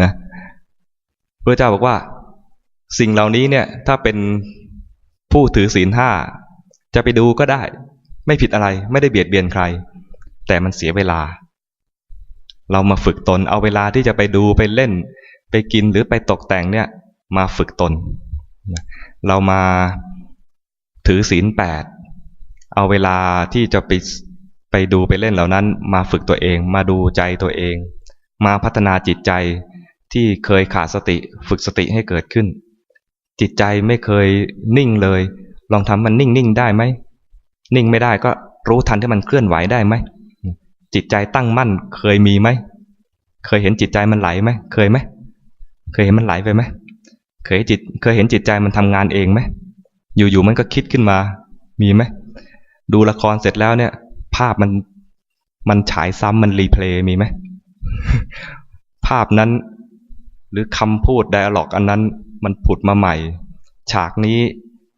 นะพระเจ้าบอกว่า สิ่งเหล่านี้เนี่ยถ้าเป็นผู้ถือศีลห้าจะไปดูก็ได้ ไม่ผิดอะไรไม่ได้เบียดเบียนใคร แต่มันเสียเวลา เรามาฝึกตนเอาเวลาที่จะไปดูไปเล่น ไปกินหรือไปตกแต่งเนี่ยมาฝึกตน เรามาถือศีลแปดเอาเวลาที่จะไปไปดูไปเล่นเหล่านั้น มาฝึกตัวเอง มาดูใจตัวเอง มาพัฒนาจิตใจ ที่เคยขาดสติฝึกสติให้เกิดขึ้น จิตใจไม่เคยนิ่งเลย ลองทำมันนิ่งนิ่งได้ไหมนิ่งไม่ได้ก็รู้ทันที่มันเคลื่อนไหวได้ไหมจิตใจตั้งมั่นเคยมีไหมเคยเห็นจิตใจมันไหลไหมเคยไหมเคยเห็นมันไหลไปไหมเคยจิตเคยเห็นจิตใจมันทำงานเองไหมอยู่ๆมันก็คิดขึ้นมา มีไหมดูละครเสร็จแล้วเนี่ย ภาพมันมันฉายซ้ำมันรีเพลย์มีไหมภาพนั้น หรือคำพูดไดอะล็อกอันนั้นมันผุดมาใหม่ ฉากนี้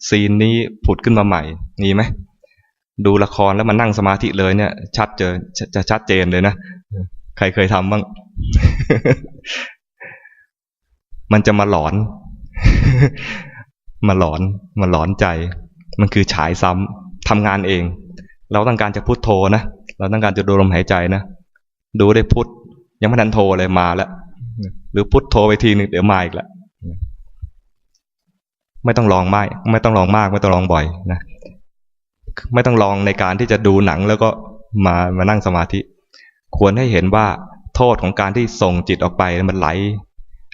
ซีนนี้ผุดขึ้นมาใหม่มีไหมดูละครแล้วมันนั่งสมาธิเลยเนี่ย ชัดเจอจะชัดเจนเลยนะ ใครเคยทำบ้าง มันจะมาหลอน มาหลอนมาหลอนใจ มันคือฉายซ้ำทำงานเอง เราต้องการจะพุโทโธนะ เราต้องการจะดูลมหายใจนะ ดูได้พุทยังไม่ทันโทรเลยมาแล้ว หรือพุทโทไปทีนึงเดี๋ยวมาอีกล้วไม่ต้องลองมากไม่ต้องลองมากไม่ต้องลองบ่อยนะไม่ต้องลองในการที่จะดูหนังแล้วก็มามานั่งสมาธิ ควรให้เห็นว่าโทษของการที่ส่งจิตออกไปมันไหล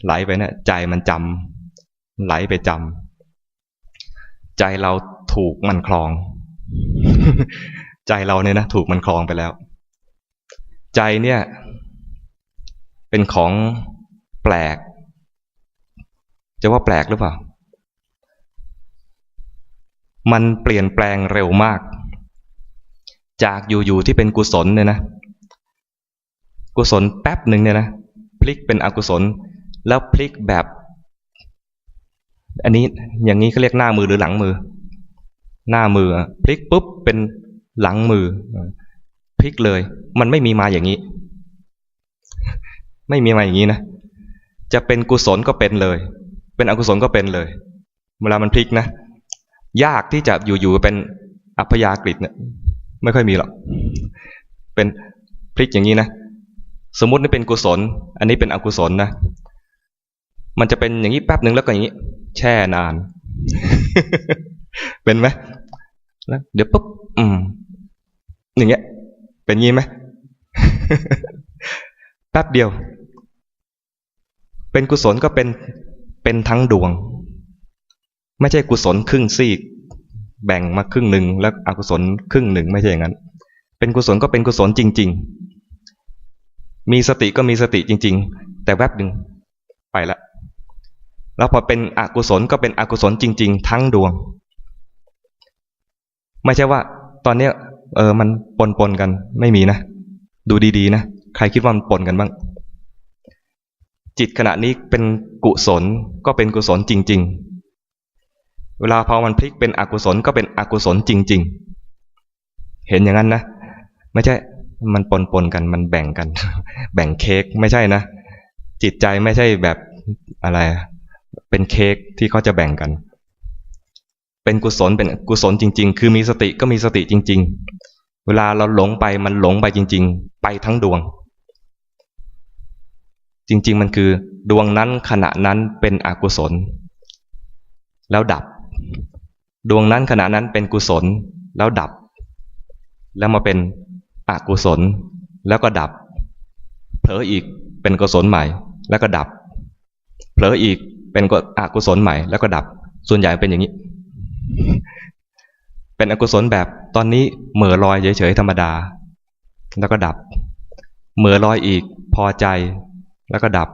ไหลไปเนะี่ยใจมันจำไหลไปจำใจเราถูกมันคลอง ใจเราเนี่ยนะถูกมันคลองไปแล้ว ใจเนี่ย เป็นของ แปลก จะว่าแปลกหรือเปล่า มันเปลี่ยนแปลงเร็วมาก จากอยู่ๆที่เป็นกุศลเนี่ยนะ กุศลแป๊บหนึ่งเนี่ยนะพลิกเป็นอกุศล แล้วพลิกแบบ อันนี้อย่างนี้เขาเรียกหน้ามือหรือหลังมือ หน้ามือพลิกปุ๊บเป็นหลังมือพลิกเลย มันไม่มีมาอย่างนี้ ไม่มีมาอย่างนี้นะ จะเป็นกุศลก็เป็นเลย เป็นอกุศลก็เป็นเลย เวลามันพลิกนะ ยากที่จะอยู่ๆเป็นอัพยากฤิเนี่ยไม่ค่อยมีหรอก เป็นพลิกอย่างนี้นะ สมมตินี่เป็นกุศล อันนี้เป็นอกุศลนะ มันจะเป็นอย่างนี้แป๊บหนึ่งแล้วก็อย่างนี้ แช่นาน เป็นไหมแล้วเดี๋ยวปุ๊บ อืม อย่างเงี้ย เป็นงี้ไหม แป๊บเดียว เป็นกุศลก็เป็นเป็นทั้งดวง ไม่ใช่กุศลครึ่งซีก แบ่งมาครึ่งหนึ่งแล้วอกุศลครึ่งหนึ่งไม่ใช่อย่างนั้น เป็นกุศลก็เป็นกุศลจริง ๆ มีสติก็มีสติจริง ๆ แต่แวบหนึ่งไปละแล้วพอเป็นอกุศลก็เป็นอกุศลจริง ๆ ทั้งดวง ไม่ใช่ว่า ตอนเนี้ยเออมันปนปนกันไม่มีนะ ดูดีๆนะ ใครคิดว่ามันปนกันบ้าง จิตขณะนี้เป็นกุศลก็เป็นกุศลจริง ๆ เวลาพอมันพลิกเป็นอกุศลก็เป็นอกุศลจริง ๆ เห็นอย่างนั้นนะ ไม่ใช่มันปนปนกันมันแบ่งกัน แบ่งเค้กไม่ใช่นะ จิตใจไม่ใช่แบบอะไร เป็นเค้กที่เขาจะแบ่งกัน เป็นกุศลเป็นกุศลจริง ๆ คือมีสติก็มีสติจริง ๆ เวลาเราหลงไปมันหลงไปจริง ๆ ไปทั้งดวง จริง ๆ มันคือดวงนั้นขณะนั้นเป็นอกุศล แล้วดับ ดวงนั้นขณะนั้นเป็นกุศล แล้วดับ แล้วมาเป็นอกุศล แล้วก็ดับ เผลออีกเป็นกุศลใหม่ แล้วก็ดับ เผลออีกเป็นอกุศลใหม่ แล้วก็ดับ ส่วนใหญ่เป็นอย่างนี้ เป็นอกุศลแบบตอนนี้เหม่อลอยเฉยๆธรรมดา แล้วก็ดับ เหม่อลอยอีกพอใจ แล้วก็ดับ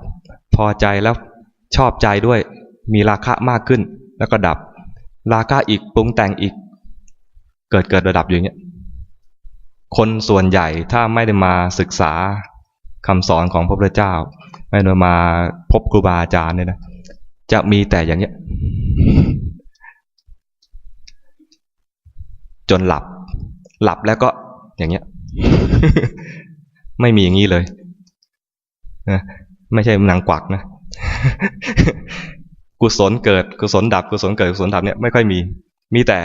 พอใจแล้วชอบใจด้วย มีราคะมากขึ้น แล้วก็ดับ ราคะอีกปรุงแต่งอีก เกิดเกิดระดับอย่างเงี้ยคนส่วนใหญ่ถ้าไม่ได้มาศึกษาคำสอนของพระพุทธเจ้า ไม่ได้มาพบครูบาอาจารย์เนี่ยนะจะมีแต่อย่างเงี้ย จนหลับ หลับแล้วก็อย่างเงี้ย ไม่มีอย่างนี้เลย นะไม่ใช่นางกวักนะ กุศลเกิดกุศลดับกุศลเกิดกุศลดับเนี่ยไม่ค่อยมี มีแต่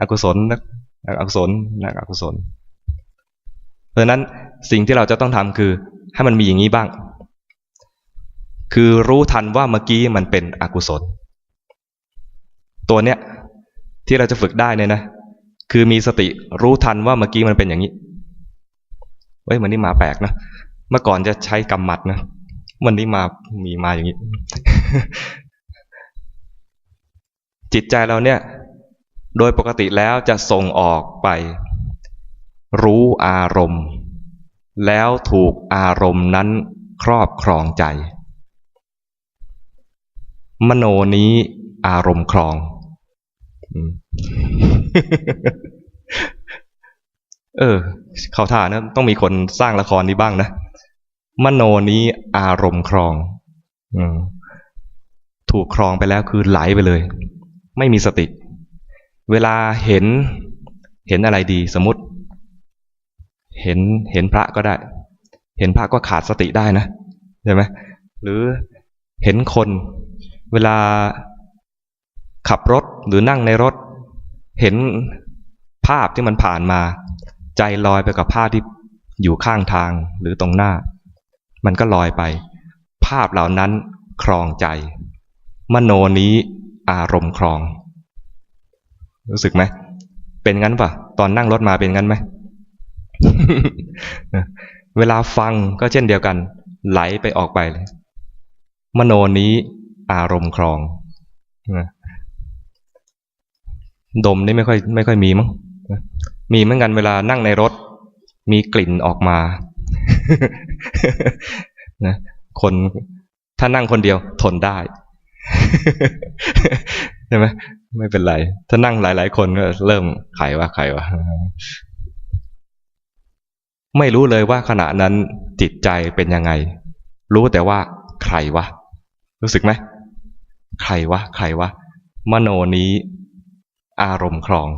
อกุศลนักอกุศลนักอกุศล เพราะฉะนั้นสิ่งที่เราจะต้องทำคือ ให้มันมีอย่างนี้บ้าง คือรู้ทันว่าเมื่อกี้มันเป็นอกุศล ตัวเนี้ยที่เราจะฝึกได้เนี่ยนะ คือมีสติรู้ทันว่าเมื่อกี้มันเป็นอย่างนี้เฮ้ยมันนี่มาแปลกนะ เมื่อก่อนจะใช้กำมัดนะ วันนี้มามีมาอย่างนี้ จิตใจเราเนี่ย โดยปกติแล้วจะส่งออกไป รู้อารมณ์ แล้วถูกอารมณ์นั้นครอบครองใจ มโนนี้อารมณ์ครอง เออ เขาท่านะ ต้องมีคนสร้างละครนี้บ้างนะ มโนนี้อารมณ์ครองอถูกครองไปแล้วคือไหลไปเลย ไม่มีสติ เวลาเห็น เห็นอะไรดีสมมติ เห็นเห็นพระก็ได้ เห็นพระก็ขาดสติได้นะใช่ไหมหรือเห็นคน เวลาขับรถหรือนั่งในรถ เห็นภาพที่มันผ่านมา ใจลอยไปกับภาพที่อยู่ข้างทางหรือตรงหน้า มันก็ลอยไป ภาพเหล่านั้นครองใจ มโนนี้อารมณ์ครอง รู้สึกไหมเป็นงั้นปะตอนนั่งรถมาเป็นงั้นไหมเวลาฟังก็เช่นเดียวกัน ไหลไปออกไปเลยมโนนี้อารมณ์ครองดมนี่ไม่ค่อยไม่ค่อยมีมั้ง มีเหมือนกันเวลานั่งในรถ มีกลิ่นออกมานะคนถ้านั่งคนเดียวทนได้ใช่ไหมไม่เป็นไร ถ้านั่งหลาย ๆ คนก็เริ่มไขว่าไขว่าไม่รู้เลยว่าขณะนั้นจิตใจเป็นยังไง รู้แต่ว่าใครวะ รู้สึกไหมใครวะ ใครวะ มโนนี้ อารมณ์ครอง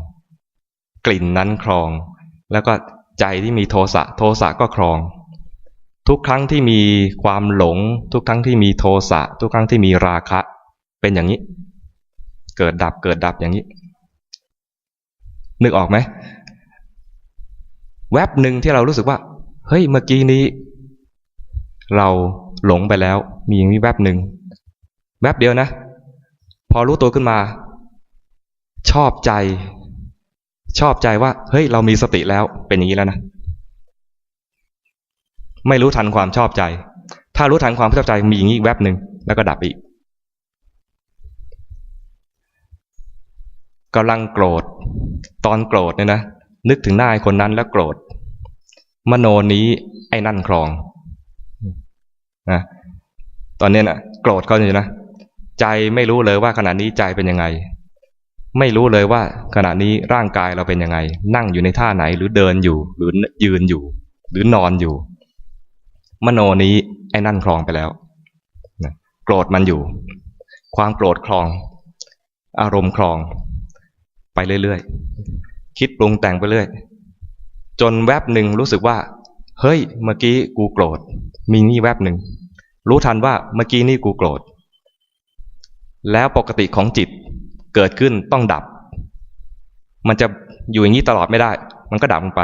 กลิ่นนั้นครอง แล้วก็ใจที่มีโทสะโทสะก็ครอง ทุกครั้งที่มีความหลง ทุกครั้งที่มีโทสะทุกครั้งที่มีราคะ เป็นอย่างนี้ เกิดดับเกิดดับอย่างนี้ นึกออกไหมแวบหนึ่งที่เรารู้สึกว่า เฮ้ย เมื่อกี้นี้ เราหลงไปแล้ว มีอย่างนี้แวบหนึ่งแวบเดียวนะ พอรู้ตัวขึ้นมา ชอบใจ ชอบใจว่า เฮ้ย เรามีสติแล้วเป็นอย่างนี้แล้วนะ ไม่รู้ทันความชอบใจ ถ้ารู้ทันความชอบใจมีอย่างนี้แวบหนึ่งแล้วก็ดับอีกกำลังโกรธ ตอนโกรธเนี่ยนะนึกถึงหน้าคนนั้นแล้วโกรธ มโนนี้ไอ้นั่นครองนะตอนนี้นะโกรธเขาอยู่นะใจไม่รู้เลยว่าขณะนี้ใจเป็นยังไง ไม่รู้เลยว่า ขณะนี้ร่างกายเราเป็นยังไง นั่งอยู่ในท่าไหนหรือเดินอยู่ หรือยืนอยู่ หรือนอนอยู่ มโนนี้ไอ้นั่นคลองไปแล้วโกรธมันอยู่ ความโกรธคลอง อารมณ์คลอง ไปเรื่อยๆคิดปรุงแต่งไปเรื่อยจนแวบหนึ่งรู้สึกว่า เฮ้ย เมื่อกี้กูโกรธ มีนี่แวบหนึ่งรู้ทันว่าเมื่อกี้นี่กูโกรธ แล้วปกติของจิต เกิดขึ้นต้องดับ มันจะอยู่อย่างนี้ตลอดไม่ได้ มันก็ดับลงไป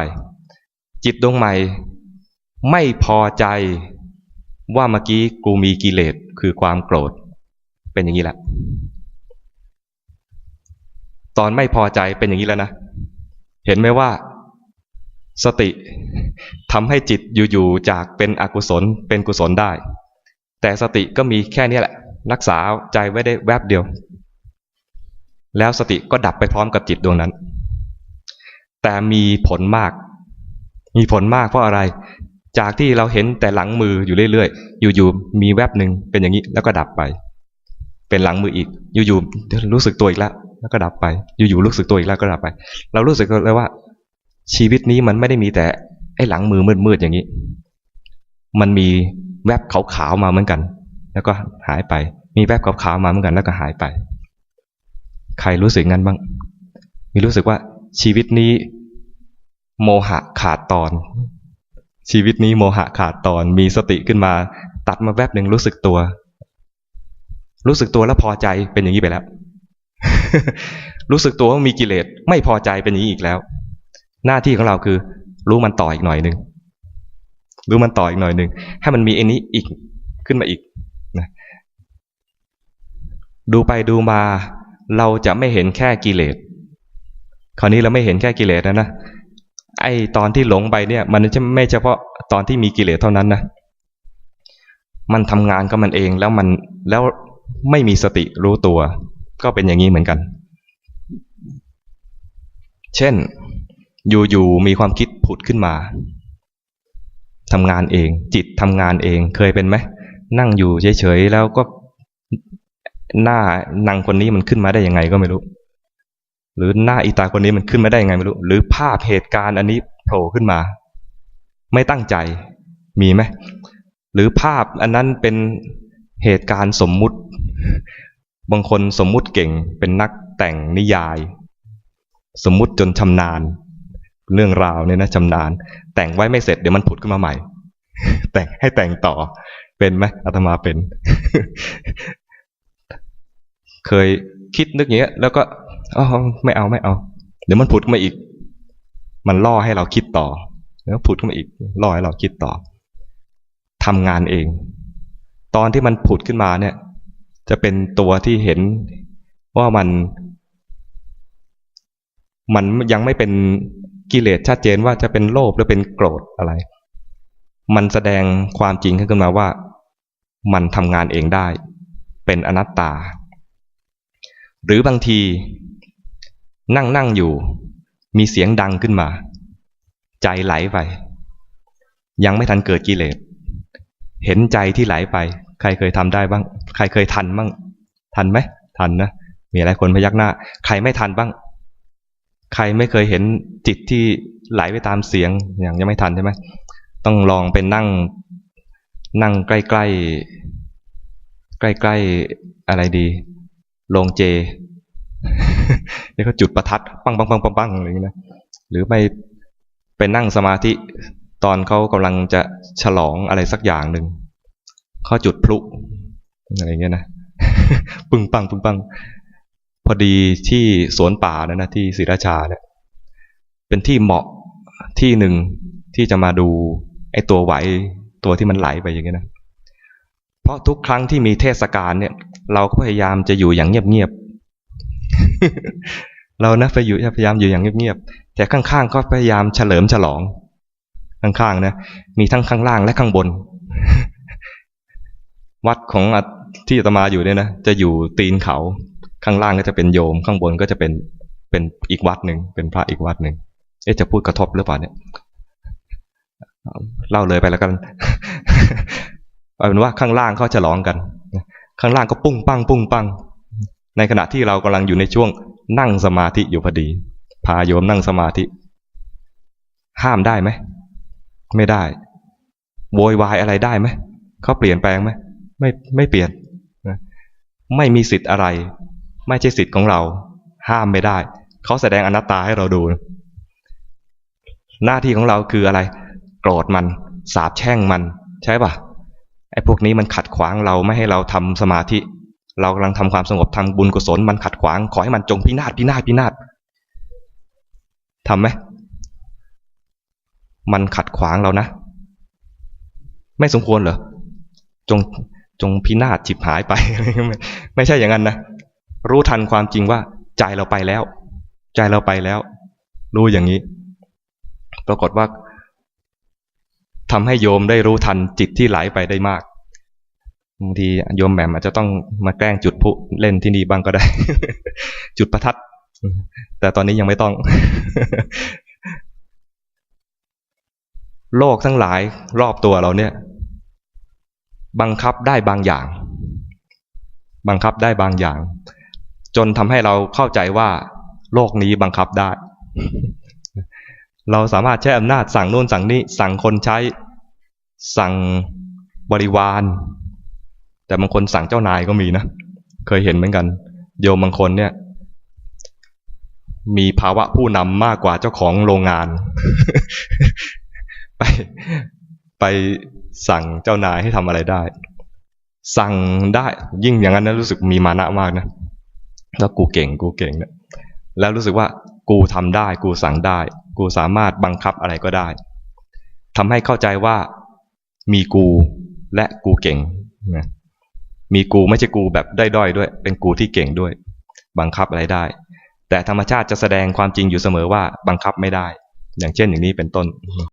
จิตดวงใหม่ ไม่พอใจว่าเมื่อกี้กูมีกิเลสคือความโกรธ เป็นอย่างนี้แหละ ตอนไม่พอใจเป็นอย่างนี้แล้วนะ เห็นไหมว่า สติทำให้จิตอยู่ๆจากเป็นอกุศลเป็นกุศลได้ แต่สติก็มีแค่นี้แหละ รักษาใจไว้ได้แวบเดียว แล้วสติก็ดับไปพร้อมกับจิตดวงนั้น แต่มีผลมาก มีผลมากเพราะอะไร จากที่เราเห็นแต่หลังมืออยู่เรื่อยๆ อยู่ๆ มีแวบหนึ่งเป็นอย่างนี้แล้วก็ดับไป เป็นหลังมืออีก อยู่ๆ รู้สึกตัวอีกแล้วแล้วก็ดับไป อยู่ๆ รู้สึกตัวอีกแล้วก็ดับไป เรารู้สึกเลยว่า ชีวิตนี้มันไม่ได้มีแต่ไอ้หลังมือมืดๆ อย่างนี้ มันมีแวบขาวๆ มาเหมือนกัน แล้วก็หายไป มีแวบขาวๆ มาเหมือนกัน แล้วก็หายไป ใครรู้สึกงั้นบ้าง มีรู้สึกว่าชีวิตนี้ โมหะขาดตอน ชีวิตนี้โมหะขาดตอน มีสติขึ้นมา ตัดมาแวบหนึ่งรู้สึกตัว รู้สึกตัวแล้วพอใจเป็นอย่างนี้ไปแล้ว รู้สึกตัวว่ามีกิเลสไม่พอใจเป็นอย่างนี้อีกแล้ว หน้าที่ของเราคือ รู้มันต่ออีกหน่อยหนึ่งรู้มันต่ออีกหน่อยหนึ่งให้มันมีอันนี้อีกขึ้นมาอีกนะดูไปดูมา เราจะไม่เห็นแค่กิเลสคราวนี้เราไม่เห็นแค่กิเลสนะนะไอตอนที่หลงไปเนี่ยมันจะไม่เฉพาะตอนที่มีกิเลสเท่านั้นนะมันทำงานก็มันเองแล้วมันแล้วไม่มีสติรู้ตัว ก็เป็นอย่างนี้เหมือนกัน เช่นอยู่ๆมีความคิดผุดขึ้นมาทำงานเอง จิตทำงานเองเคยเป็นไหมนั่งอยู่เฉยๆแล้วก็ หน้านางคนนี้มันขึ้นมาได้ยังไงก็ไม่รู้ หรือหน้าอีตาคนนี้มันขึ้นมาได้ยังไงไม่รู้ หรือภาพเหตุการณ์อันนี้โผล่ขึ้นมา ไม่ตั้งใจมีไหมหรือภาพอันนั้นเป็นเหตุการณ์สมมุติ บางคนสมมุติเก่งเป็นนักแต่งนิยาย สมมุติจนชำนาญ เรื่องราวเนี่ยนะชำนาญ แต่งไว้ไม่เสร็จเดี๋ยวมันผุดขึ้นมาใหม่ แต่งให้แต่งต่อเป็นไหมอาตมาเป็น เคยคิดนึกอย่างเงี้ย แล้วก็อ๋อไม่เอาไม่เอา เดี๋ยวมันผุดขึ้นมาอีก มันล่อให้เราคิดต่อ แล้วผุดขึ้นมาอีก ล่อให้เราคิดต่อทำงานเอง ตอนที่มันผุดขึ้นมาเนี่ย จะเป็นตัวที่เห็นว่ามัน มันยังไม่เป็นกิเลสชัดเจนว่าจะเป็นโลภหรือเป็นโกรธอะไร มันแสดงความจริงขึ้นมาว่า มันทำงานเองได้ เป็นอนัตตา หรือบางทีนั่งนั่งอยู่ มีเสียงดังขึ้นมา ใจไหลไป ยังไม่ทันเกิดกิเลส เห็นใจที่ไหลไป ใครเคยทำได้บ้าง ใครเคยทันบ้าง ทันไหม ทันนะ มีหลายคนพยักหน้า ใครไม่ทันบ้าง ใครไม่เคยเห็นจิตที่ไหลไปตามเสียง อย่างยังไม่ทันใช่ไหม ต้องลองเป็นนั่ง นั่งใกล้ใกล้ใกล้ใกล้อะไรดี ลงเจนี่เขาจุดประทัดปังปังปังปังปังอะไรอย่างนี้นะหรือไปไปนั่งสมาธิตอนเขากำลังจะฉลองอะไรสักอย่างหนึ่งเขาจุดพลุอะไรเงี้ยนะปึ้งปังปึ้งปังพอดีที่สวนป่านะนะที่ศรีราชาเนี่ยเป็นที่เหมาะที่หนึ่งที่จะมาดูไอ้ตัวไหวตัวที่มันไหลไปอย่างเงี้ยนะ ราะทุกครั้งที่มีเทศกาลเนี่ย เราก็พยายามจะอยู่อย่างเงียบๆเรานะไปอยู่พยายามอยู่อย่างเงียบๆแต่ข้างๆก็พยายามเฉลิมฉลอง ข้างๆนะมีทั้งข้างล่างและข้างบน วัดของที่อาตมาอยู่เนี่ยนะจะอยู่ตีนเขาข้างล่างก็จะเป็นโยมข้างบนก็จะเป็นเป็นอีกวัดหนึ่งเป็นพระอีกวัดหนึ่งเอ๊ะจะพูดกระทบหรือเปล่าเนี่ยเล่าเลยไปแล้วกัน เอาเป็นว่าข้างล่างเขาฉลองกัน ข้างล่างก็ปุ้งปังปุ้งปัง ในขณะที่เรากำลังอยู่ในช่วงนั่งสมาธิอยู่พอดี พาโยมนั่งสมาธิ ห้ามได้ไหม ไม่ได้ โวยวายอะไรได้ไหม เขาเปลี่ยนแปลงไหม ไม่ ไม่เปลี่ยน ไม่มีสิทธิ์อะไร ไม่ใช่สิทธิ์ของเรา ห้ามไม่ได้ เขาแสดงอนัตตาให้เราดู หน้าที่ของเราคืออะไร โกรธมัน สาบแช่งมัน ใช่ป่ะ ไอ้พวกนี้มันขัดขวางเราไม่ให้เราทำสมาธิ เรากำลังทำความสงบทำบุญกุศลมันขัดขวาง ขอให้มันจงพินาศพินาศพินาศทำไหมมันขัดขวางเรานะ ไม่สมควรเหรอจงจงพินาศฉิบหายไป ไม่ใช่อย่างนั้นนะรู้ทันความจริงว่าใจเราไปแล้ว ใจเราไปแล้ว รู้อย่างนี้ ปรากฏว่า ทำให้โยมได้รู้ทันจิตที่ไหลไปได้มากบางทีโยมแหม่มอาจจะต้องมาแกล้งจุดพุเล่นที่นี่บ้างก็ได้ จุดประทัด แต่ตอนนี้ยังไม่ต้อง โลกทั้งหลายรอบตัวเราเนี่ย บังคับได้บางอย่าง บังคับได้บางอย่าง จนทำให้เราเข้าใจว่า โลกนี้บังคับได้ เราสามารถใช้อำนาจสั่งโน่นสั่งนี่สั่งคนใช้ สั่งบริวาร แต่บางคนสั่งเจ้านายก็มีนะ เคยเห็นเหมือนกัน โยมบางคนเนี่ย มีภาวะผู้นำมากกว่าเจ้าของโรงงาน ไปไปสั่งเจ้านายให้ทำอะไรได้ สั่งได้ยิ่งอย่างนั้นนะรู้สึกมีมานะมากนะแล้วกูเก่งกูเก่งเนะแล้วรู้สึกว่ากูทำได้ กูสั่งได้ กูสามารถบังคับอะไรก็ได้ทำให้เข้าใจว่ามีกูและกูเก่งนะมีกูไม่ใช่กูแบบได้ด้อยด้วย เป็นกูที่เก่งด้วย บังคับอะไรได้ แต่ธรรมชาติจะแสดงความจริงอยู่เสมอว่าบังคับไม่ได้ อย่างเช่นอย่างนี้เป็นต้น